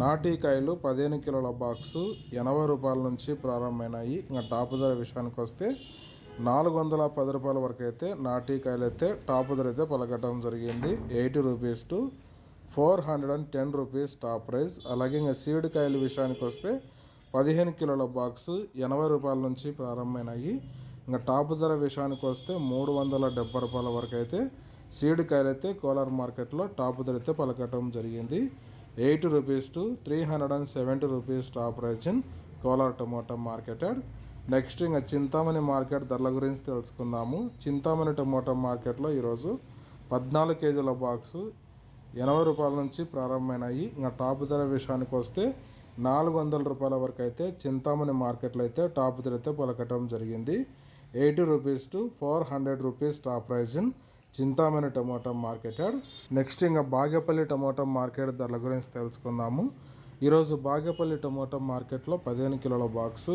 నాటికాయలు పదిహేను కిలోల బాక్సు ఎనభై రూపాయల నుంచి ప్రారంభమైనాయి. ఇంకా టాప్ ధర విషయానికి వస్తే నాలుగు వందల పది రూపాయల వరకు అయితే నాటికాయలు అయితే టాప్ ధర అయితే పలకటం జరిగింది. Eighty rupees to four hundred and ten rupees top price. అలాగే ఇంకా సీడ్ కాయల విషయానికి వస్తే పదిహేను కిలోల బాక్సు ఎనభై రూపాయల నుంచి ప్రారంభమైనాయి. ఇంకా టాప్ ధర విషయానికి వస్తే మూడు వందల డెబ్బై రూపాయల వరకు అయితే సీడ్ కాయలు అయితే కోలార్ మార్కెట్లో టాప్ ధర అయితే పలకటం జరిగింది. Eighty rupees to three hundred and seventy rupees top price in Kolar tomato marketed. Next ఇంకా చింతామణి మార్కెట్ ధరల గురించి తెలుసుకుందాము. చింతామణి టొమాటో మార్కెట్లో ఈరోజు పద్నాలుగు కేజీల బాక్సు ఎనభై రూపాయల నుంచి ప్రారంభమైనాయి. ఇంకా టాప్ ధర విషయానికి వస్తే నాలుగు వందల రూపాయల వరకు అయితే చింతామణి మార్కెట్లో అయితే టాప్ ధర అయితే పలకటం జరిగింది. Eighty rupees to four hundred rupees top price in Chintamani tomato market next ఇంకా బాగేపల్లి టమాటా మార్కెట్ ధరల గురించి తెలుసుకుందాము. ఈరోజు బాగేపల్లి టమాటా మార్కెట్లో పదిహేను కిలోల బాక్సు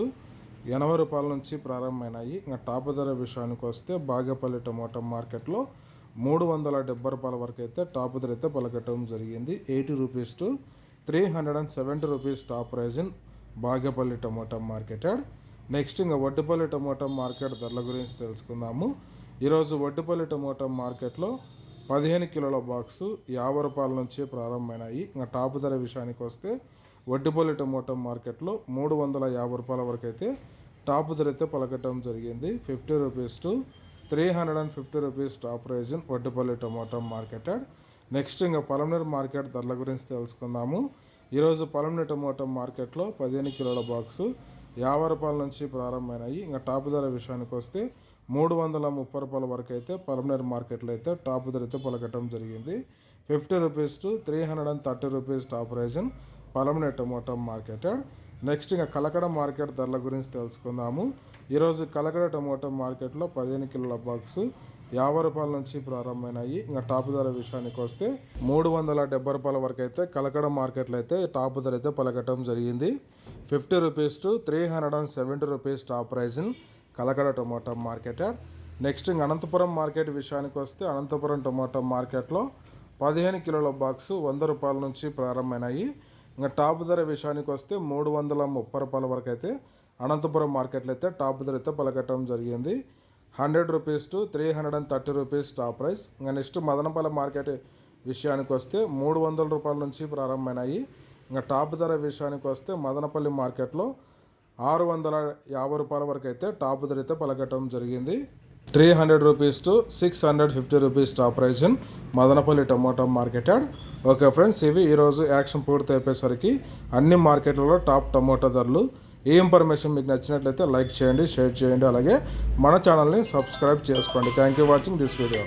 ఎనభై రూపాయల నుంచి ప్రారంభమైనాయి. ఇంకా టాప్ ధర విషయానికి వస్తే బాగేపల్లి టమాటా మార్కెట్లో మూడు వందల డెబ్బై రూపాయల వరకు అయితే టాప్ ధర అయితే పలకటం జరిగింది. Eighty rupees to three hundred and seventy rupees top price in Bagepalli tomato marketed. Next ఇంకా వడ్డపల్లి టమాటా మార్కెట్ ధరల గురించి తెలుసుకుందాము. ఈరోజు వడ్డుపల్లి టమోటా మార్కెట్లో పదిహేను కిలోల బాక్సు యాభై రూపాయల నుంచి ప్రారంభమైనాయి. ఇంకా టాప్ ధర విషయానికి వస్తే వడ్డుపల్లి టమోటా మార్కెట్లో మూడు వందల యాభై రూపాయల వరకు అయితే టాప్ ధర అయితే పలకటం జరిగింది. Fifty rupees to three hundred and fifty rupees top price in Vaddipalli tomato marketed. Next ఇంకా పలమనేరు మార్కెట్ ధరల గురించి తెలుసుకుందాము. ఈరోజు పలమనేరు టమోటా మార్కెట్లో పదిహేను కిలోల బాక్సు యాభై రూపాయల నుంచి ప్రారంభమైనాయి. ఇంకా టాప్ ధర విషయానికి వస్తే మూడు వందల ముప్పై రూపాయల వరకు అయితే పలమనేర్ మార్కెట్లో అయితే టాప్ ధర అయితే పలకటం జరిగింది. Fifty rupees to three hundred and thirty rupees top price in Palamaner tomato market next ఇంకా కలకడ మార్కెట్ ధరల గురించి తెలుసుకుందాము. ఈరోజు కలకడ టమోటా మార్కెట్లో పదిహేను కిలోల బాక్స్ యాభై రూపాయల నుంచి ప్రారంభమైనాయి. ఇంకా టాప్ ధర విషయానికి వస్తే మూడు వందల డెబ్బై రూపాయల వరకు అయితే కలకడ మార్కెట్లో అయితే టాప్ ధర అయితే పలకటం జరిగింది. Fifty rupees to three hundred and seventy rupees top price in Kalakada tomato market. Next ఇంక అనంతపురం మార్కెట్ విషయానికి వస్తే అనంతపురం టొమాటో మార్కెట్లో పదిహేను కిలోల బాక్స్ వంద రూపాయల నుంచి ప్రారంభమైనాయి. ఇంకా టాప్ ధర విషయానికి వస్తే మూడు వందల ముప్పై రూపాయల వరకు అయితే అనంతపురం మార్కెట్లో అయితే టాప్ ధర అయితే పలకటం జరిగింది. Hundred rupees to three hundred and thirty rupees top price. ఇంకా నెక్స్ట్ మదనపల్లి మార్కెట్ విషయానికి వస్తే మూడు వందల రూపాయల నుంచి ప్రారంభమైనాయి. ఇంకా టాప్ ధర విషయానికి వస్తే మదనపల్లి మార్కెట్లో ఆరు వందల యాభై రూపాయల వరకు అయితే టాప్ ధర అయితే పలకటం జరిగింది. Three hundred rupees to six hundred fifty rupees top price in Madanapalli tomato market okay friends ఇవి ఈరోజు యాక్షన్ పూర్తి అయిపోయేసరికి అన్ని మార్కెట్లలో టాప్ టమాటో ధరలు. ఈ ఇన్ఫర్మేషన్ మీకు నచ్చినట్లయితే లైక్ చేయండి షేర్ చేయండి అలాగే మన ఛానల్ని సబ్స్క్రైబ్ చేసుకోండి. Thank you watching this video